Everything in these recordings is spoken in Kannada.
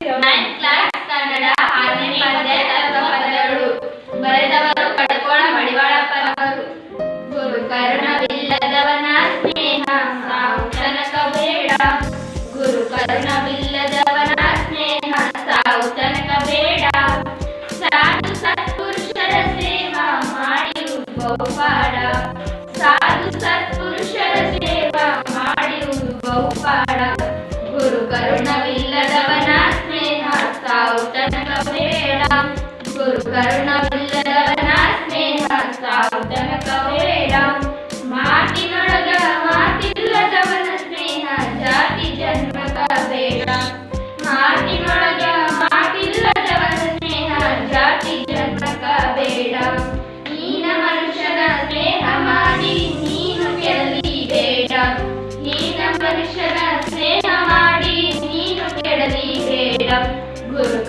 ನೈನ್ತ್ ಕ್ಲಾಸ್ ಕನ್ನಡ ಆರನೇ ಪದ್ಯ ಪದಗಳು ಬರೆದವರು ಕಡ್ಕೋಳ ಮಡಿವಾಳಪ್ಪನವರು. ಗುರು ಕರುಣವಿಲ್ಲದವನ ಸ್ನೇಹ ಸಾವು ಬೇಡ. ಗುರು ಕರುಣವಿಲ್ಲದವನ ಸ್ನೇಹ ಸಾವು ಬೇಡ. ಸಾಧು ಸತ್ಪುರುಷರ ಸೇವಾ ಮಾಡಿ ಬಹುಪಾಡ ಸಾಧು ಸತ್ಪುರುಷರ ಸೇವಾ ಸಾವು ತನಕ ಬೇಡ ಗುರು ಕರುಣವಿಲ್ಲದವನ ಸ್ನೇಹ ಸಾವು ತನಕ ಬೇಡ ಮಾತಿನೊಳಗ ಮಾತಿಲ್ಲದವನ ಸ್ನೇಹ ಜಾತಿ ಜನ್ಮಕ ಬೇಡ ಮಾತಿನೊಳಗ ಮಾತಿಲ್ಲದವನ ಸ್ನೇಹ ಜಾತಿ ಜನ್ಮಕ ಬೇಡ ಹೀನ ಮನುಷ್ಯನ ಸ್ನೇಹ ಮಾಡಿ ನೀನು ಕೆಡಲಿ ಬೇಡ ಹೀನ ಮನುಷ್ಯನ ಸ್ನೇಹ ಮಾಡಿ ನೀನು ಕೆಡಲಿ ಬೇಡ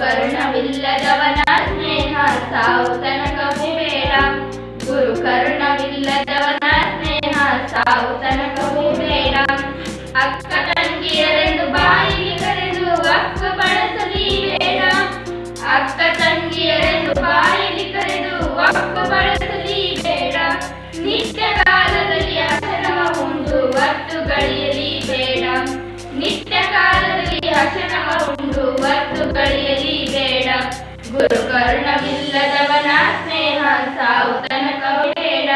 ಕರುಣವಿಲ್ಲದವನ ಸ್ನೇಹ ಸಾವು ತನಕವೂ ಬೇಡ. ಗುರು ಕರುಣವಿಲ್ಲದವನ ಸ್ನೇಹ ಸಾವು ತನಕವೂ ಬೇಡ. ಕರುಣವಿಲ್ಲದವನ ಸ್ನೇಹ ಸಾವು ತನಕ ಬೇಡ.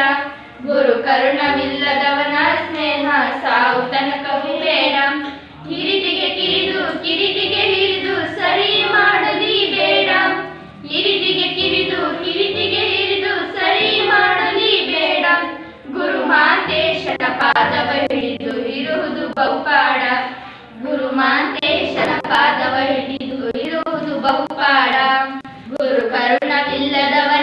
ಗುರು ಕರುಣವಿಲ್ಲದವನ ಸ್ನೇಹ ಸಾವು ತನಕ ಬೇಡ. ಕಿರಿತಿಗೆ ಕಿರಿದು ಕಿರಿತಿಗೆ ಹಿರಿದು ಸರಿ ಮಾಡಲಿ ಬೇಡ. ಕಿರಿತಿಗೆ ಕಿರಿದು ಕಿರಿತಿಗೆ ಹಿರಿದು ಸರಿ ಮಾಡಲಿ ಬೇಡ. ಗುರು ಮಾತೇಶನ ಪಾದವ ಹಿಡಿದು ಇರುವುದು ಬಹುಪಾಡ ಕರುಣವಿಲ್ಲದವನ ಸ್ನೇಹ